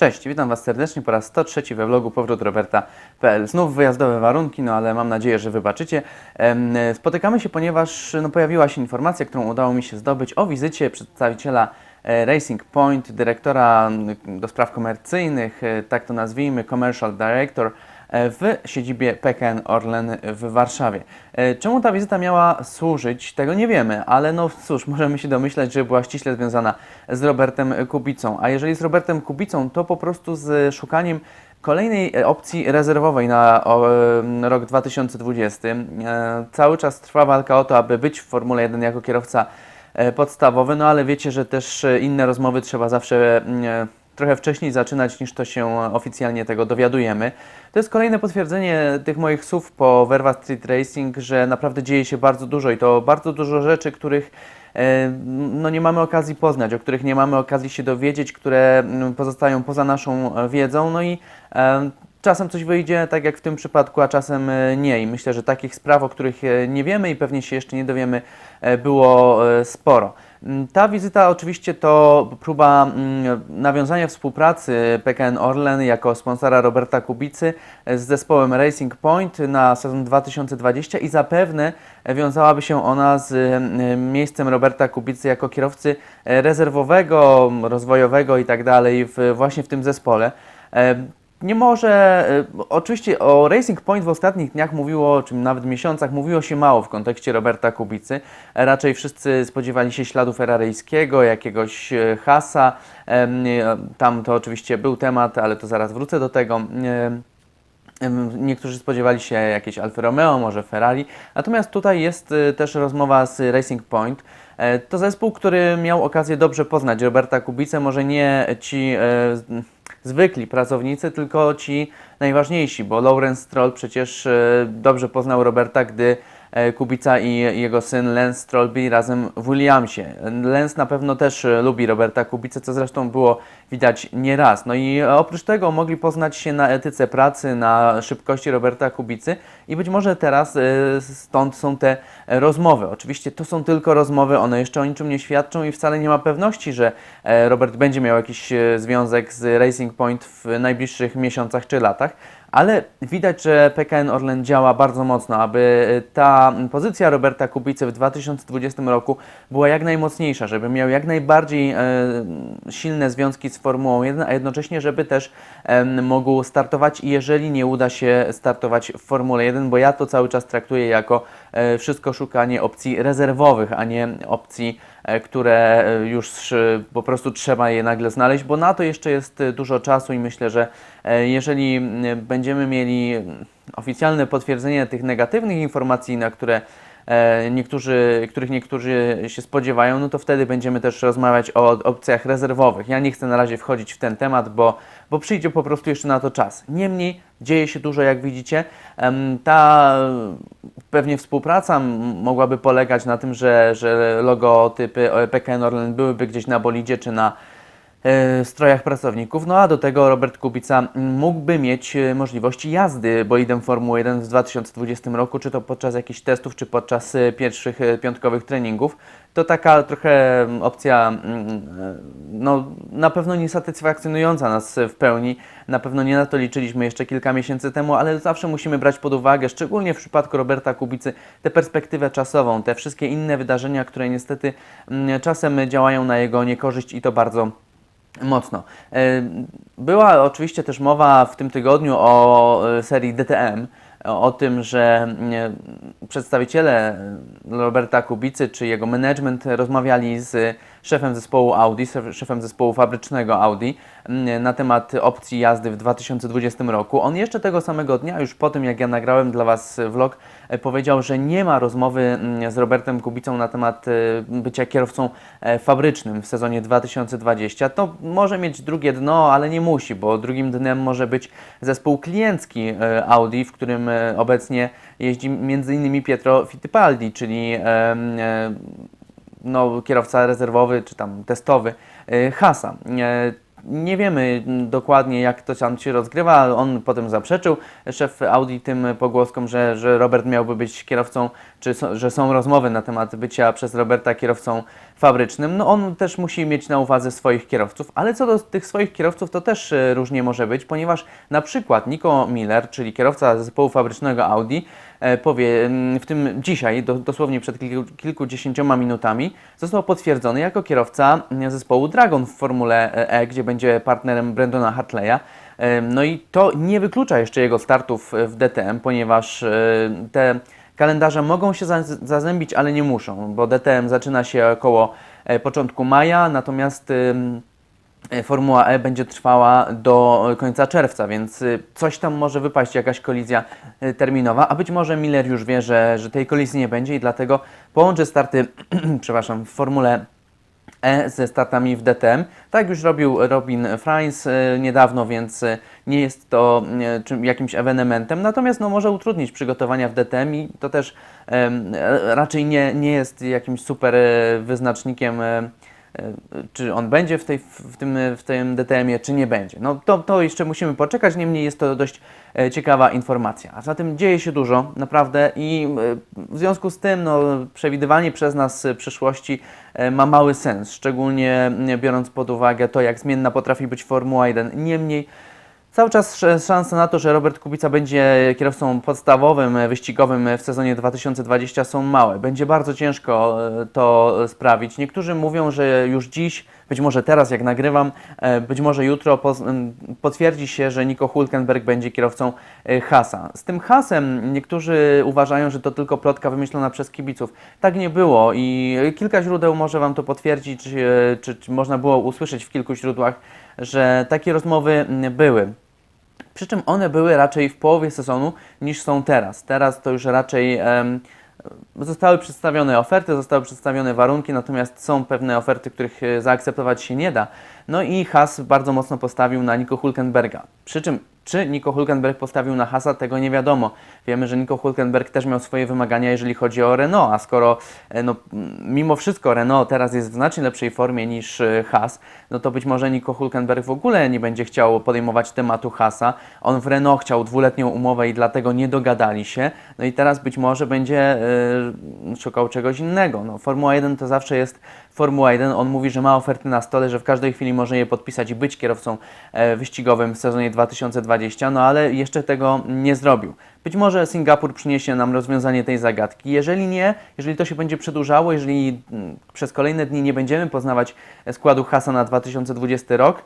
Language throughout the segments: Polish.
Cześć, witam Was serdecznie po raz 103 we vlogu Powrót Roberta.pl. Znów wyjazdowe warunki, no ale mam nadzieję, że wybaczycie. Spotykamy się, ponieważ no, pojawiła się informacja, którą udało mi się zdobyć o wizycie przedstawiciela e, Racing Point, dyrektora do spraw komercyjnych, e, tak to nazwijmy, Commercial Director w siedzibie PKN Orlen w Warszawie. E, Czemu ta wizyta miała służyć, tego nie wiemy, ale no cóż, możemy się domyślać, że była ściśle związana z Robertem Kubicą. A jeżeli z Robertem Kubicą, to po prostu z szukaniem kolejnej e, opcji rezerwowej na e, rok 2020. E, Cały czas trwa walka o to, aby być w Formule 1 jako kierowca e, podstawowy, no ale wiecie, że też e, inne rozmowy trzeba zawsze mm, e, trochę wcześniej zaczynać niż to się oficjalnie tego dowiadujemy. To jest kolejne potwierdzenie tych moich słów po Verva Street Racing, że naprawdę dzieje się bardzo dużo i to bardzo dużo rzeczy, których e, no nie mamy okazji poznać, o których nie mamy okazji się dowiedzieć, które mm, pozostają poza naszą wiedzą, no i e, czasem coś wyjdzie tak jak w tym przypadku, a czasem e, nie i myślę, że takich spraw, o których nie wiemy i pewnie się jeszcze nie dowiemy, było sporo. Mm, Ta wizyta oczywiście to próba mm, nawiązania współpracy PKN Orlen jako sponsora Roberta Kubicy z zespołem Racing Point na sezon 2020 i zapewne wiązałaby się ona z mm, miejscem Roberta Kubicy jako kierowcy e, rezerwowego, rozwojowego i tak właśnie w tym zespole. Nie może, e, oczywiście o Racing Point w ostatnich dniach mówiło, czy nawet miesiącach, mówiło się mało w kontekście Roberta Kubicy. E, Raczej wszyscy spodziewali się śladu ferraryjskiego, jakiegoś e, hasa. Tam to oczywiście był temat, ale to zaraz wrócę do tego. Niektórzy spodziewali się jakieś Alfa Romeo, może Ferrari. Natomiast tutaj jest też rozmowa z Racing Point. To zespół, który miał okazję dobrze poznać Roberta Kubicę, może nie ci zwykli pracownicy, tylko ci najważniejsi, bo Lawrence Stroll przecież e, dobrze poznał Roberta, gdy Kubica i jego syn Lance Stroll razem w Williamsie. Lance na pewno też e, lubi Roberta Kubicę, co zresztą było widać nieraz. No i e, oprócz tego mogli poznać się na etyce pracy, na szybkości Roberta Kubicy i być może teraz e, stąd są te e, rozmowy. Oczywiście to są tylko rozmowy, one jeszcze o niczym nie świadczą i wcale nie ma pewności, że e, Robert będzie miał jakiś e, związek z Racing Point w najbliższych miesiącach czy latach. Ale widać, że PKN Orlen działa bardzo mocno, aby e, ta pozycja Roberta Kubicy w 2020 roku była jak najmocniejsza, żeby miał jak najbardziej e, silne związki z Formułą 1, a jednocześnie, żeby też mógł startować, jeżeli nie uda się startować w Formule 1, bo ja to cały czas traktuję jako e, wszystko szukanie opcji rezerwowych, a nie opcji, które e, już e, po prostu trzeba je nagle znaleźć, bo na to jeszcze jest e, dużo czasu i myślę, że e, jeżeli będziemy mieli mm, oficjalne potwierdzenie tych negatywnych informacji, na które e, niektórzy, których niektórzy się spodziewają, no to wtedy będziemy też rozmawiać o opcjach rezerwowych. Ja nie chcę na razie wchodzić w ten temat, bo, bo przyjdzie po prostu jeszcze na to czas. Niemniej dzieje się dużo, jak widzicie. Ta pewnie współpraca mogłaby polegać na tym, że, że logotypy e, PKN Orlen byłyby gdzieś na bolidzie czy na e, strojach pracowników. No a do tego Robert Kubica mógłby mieć e, możliwości jazdy bolidem Formuły 1 w 2020 roku, czy to podczas jakichś testów, czy podczas e, pierwszych e, piątkowych treningów. To taka trochę opcja, e, no na pewno nie satysfakcjonująca nas w pełni. Na pewno nie na to liczyliśmy jeszcze kilka miesięcy temu, ale zawsze musimy brać pod uwagę, szczególnie w przypadku Roberta Kubicy, tę perspektywę czasową, te wszystkie inne wydarzenia, które niestety czasem działają na jego niekorzyść i to bardzo mocno. E, Była oczywiście też mowa w tym tygodniu o e, serii DTM, o tym, że mm, przedstawiciele Roberta Kubicy czy jego management rozmawiali z szefem zespołu Audi, szef- szefem zespołu fabrycznego Audi mm, na temat opcji jazdy w 2020 roku. On jeszcze tego samego dnia, już po tym jak ja nagrałem dla Was vlog, e, powiedział, że nie ma rozmowy mm, z Robertem Kubicą na temat e, bycia kierowcą e, fabrycznym w sezonie 2020. To może mieć drugie dno, ale nie musi, bo drugim dnem może być zespół kliencki e, Audi, w którym e, obecnie jeździ m.in. Pietro Fittipaldi, czyli e, no, kierowca rezerwowy czy tam testowy e, Hasa. E, Nie wiemy dokładnie, jak to tam się rozgrywa. On potem zaprzeczył, szef Audi, tym pogłoskom, że, że Robert miałby być kierowcą czy so, że są rozmowy na temat bycia przez Roberta kierowcą fabrycznym, no on też musi mieć na uwadze swoich kierowców, ale co do tych swoich kierowców, to też e, różnie może być, ponieważ na przykład Nico Miller, czyli kierowca zespołu fabrycznego Audi, e, powie w tym dzisiaj, do, dosłownie przed kilku, kilkudziesięcioma minutami, został potwierdzony jako kierowca zespołu Dragon w Formule E, gdzie będzie partnerem Brendona Hartleya. E, No i to nie wyklucza jeszcze jego startów w DTM, ponieważ e, te kalendarze mogą się za- zazębić, ale nie muszą, bo DTM zaczyna się około e, początku maja, natomiast e, Formuła E będzie trwała do końca czerwca, więc y, coś tam może wypaść, jakaś kolizja y, terminowa, a być może Miller już wie, że, że tej kolizji nie będzie i dlatego połączy starty, przepraszam, w Formule E ze startami w DTM. Tak już robił Robin Frains e, niedawno, więc e, nie jest to e, jakimś ewenementem. Natomiast no, może utrudnić przygotowania w DTM i to też raczej nie, nie jest jakimś super wyznacznikiem. E, czy on będzie w, tej, w, tym, w tym DTM-ie, czy nie będzie. No to, to jeszcze musimy poczekać, niemniej jest to dość e, ciekawa informacja. A zatem dzieje się dużo, naprawdę i e, w związku z tym no, przewidywanie przez nas przyszłości ma mały sens, szczególnie biorąc pod uwagę to, jak zmienna potrafi być Formuła 1. Niemniej Cały czas sz- szanse na to, że Robert Kubica będzie kierowcą podstawowym, e, wyścigowym w sezonie 2020 są małe. Będzie bardzo ciężko e, to sprawić. Niektórzy mówią, że już dziś, być może teraz jak nagrywam, e, być może jutro potwierdzi się, że Nico Hulkenberg będzie kierowcą e, Hasa. Z tym Hasem niektórzy uważają, że to tylko plotka wymyślona przez kibiców. Tak nie było i kilka źródeł może Wam to potwierdzić, czy, czy można było usłyszeć w kilku źródłach, że takie rozmowy m, były. Przy czym one były raczej w połowie sezonu niż są teraz. Teraz to już raczej zostały przedstawione oferty, zostały przedstawione warunki, natomiast są pewne oferty, których e, zaakceptować się nie da. No i Haas bardzo mocno postawił na Nico Hulkenberga. Przy czym, czy Nico Hulkenberg postawił na Haasa, tego nie wiadomo. Wiemy, że Nico Hulkenberg też miał swoje wymagania, jeżeli chodzi o Renault, a skoro e, no, mimo wszystko Renault teraz jest w znacznie lepszej formie niż e, Haas, no to być może Nico Hulkenberg w ogóle nie będzie chciał podejmować tematu Haasa. On w Renault chciał dwuletnią umowę i dlatego nie dogadali się. No i teraz być może będzie e, szukał czegoś innego. No, Formuła 1 to zawsze jest Formuła 1. On mówi, że ma oferty na stole, że w każdej chwili może je podpisać i być kierowcą e, wyścigowym w sezonie 2020, no ale jeszcze tego nie zrobił. Być może Singapur przyniesie nam rozwiązanie tej zagadki. Jeżeli nie, jeżeli to się będzie przedłużało, jeżeli mm, przez kolejne dni nie będziemy poznawać e, składu Hasa na 2020 rok,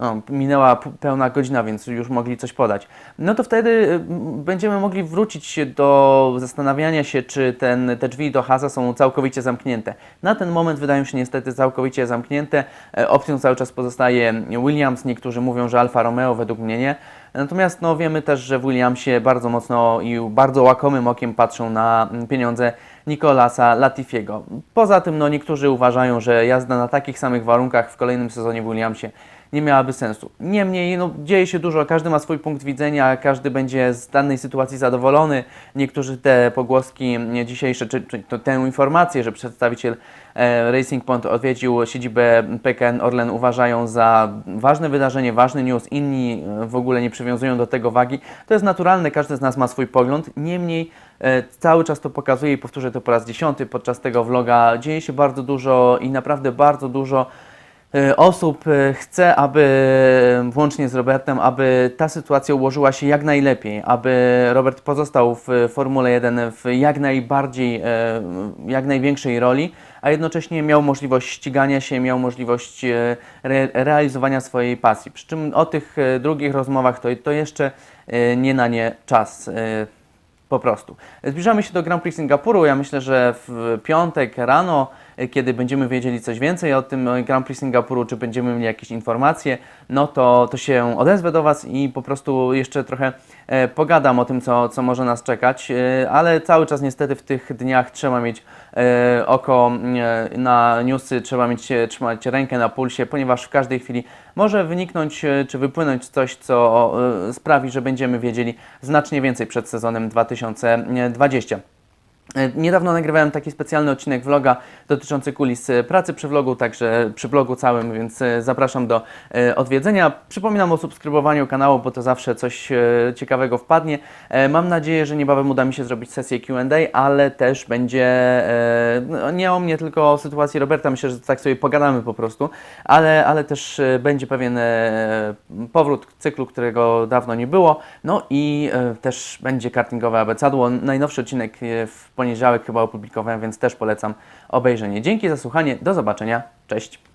e, o, minęła pełna godzina, więc już mogli coś podać. No to wtedy y, będziemy mogli wrócić do zastanawiania się, czy ten, te drzwi do Hasa są całkowicie zamknięte. Na ten moment wydają się niestety całkowicie zamknięte. E, Opcją cały czas pozostaje Williams. Niektórzy mówią, że Alfa Romeo, według mnie nie. Natomiast no, wiemy też, że w Williamsie bardzo mocno i bardzo łakomym okiem patrzą na mm, pieniądze Nicolasa Latifiego. Poza tym no, niektórzy uważają, że jazda na takich samych warunkach w kolejnym sezonie w Williamsie nie miałaby sensu. Niemniej no, dzieje się dużo, każdy ma swój punkt widzenia, każdy będzie z danej sytuacji zadowolony. Niektórzy te pogłoski dzisiejsze, czy, czy to, tę informację, że przedstawiciel e, Racing Point odwiedził siedzibę PKN Orlen uważają za ważne wydarzenie, ważny news, inni e, w ogóle nie przywiązują do tego wagi. To jest naturalne, każdy z nas ma swój pogląd. Niemniej e, cały czas to pokazuje i powtórzę to po raz dziesiąty podczas tego vloga. Dzieje się bardzo dużo i naprawdę bardzo dużo osób e, chce, aby e, włącznie z Robertem, aby ta sytuacja ułożyła się jak najlepiej, aby Robert pozostał w Formule 1 w jak najbardziej, jak największej roli, a jednocześnie miał możliwość ścigania się, miał możliwość re, realizowania swojej pasji. Przy czym o tych drugich rozmowach to, to jeszcze nie na nie czas. po prostu. Zbliżamy się do Grand Prix Singapuru. Ja myślę, że w piątek rano, kiedy będziemy wiedzieli coś więcej o tym e, Grand Prix Singapuru, czy będziemy mieli jakieś informacje, no to, to się odezwę do Was i po prostu jeszcze trochę e, pogadam o tym, co, co może nas czekać, e, ale cały czas niestety w tych dniach trzeba mieć e, oko e, na newsy, trzeba mieć, e, trzymać rękę na pulsie, ponieważ w każdej chwili może wyniknąć e, czy wypłynąć coś, co e, sprawi, że będziemy wiedzieli znacznie więcej przed sezonem 2020. E, Niedawno nagrywałem taki specjalny odcinek vloga dotyczący kulis e, pracy przy vlogu, także przy vlogu całym, więc e, zapraszam do odwiedzenia. Przypominam o subskrybowaniu kanału, bo to zawsze coś ciekawego wpadnie. Mam nadzieję, że niebawem uda mi się zrobić sesję Q&A, ale też będzie no, nie o mnie, tylko o sytuacji Roberta. Myślę, że tak sobie pogadamy po prostu, ale, ale też będzie pewien powrót cyklu, którego dawno nie było. No i też będzie kartingowe abecadło. Najnowszy odcinek w poniedziałek chyba opublikowałem, więc też polecam obejrzenie. Dzięki za słuchanie, do zobaczenia, cześć!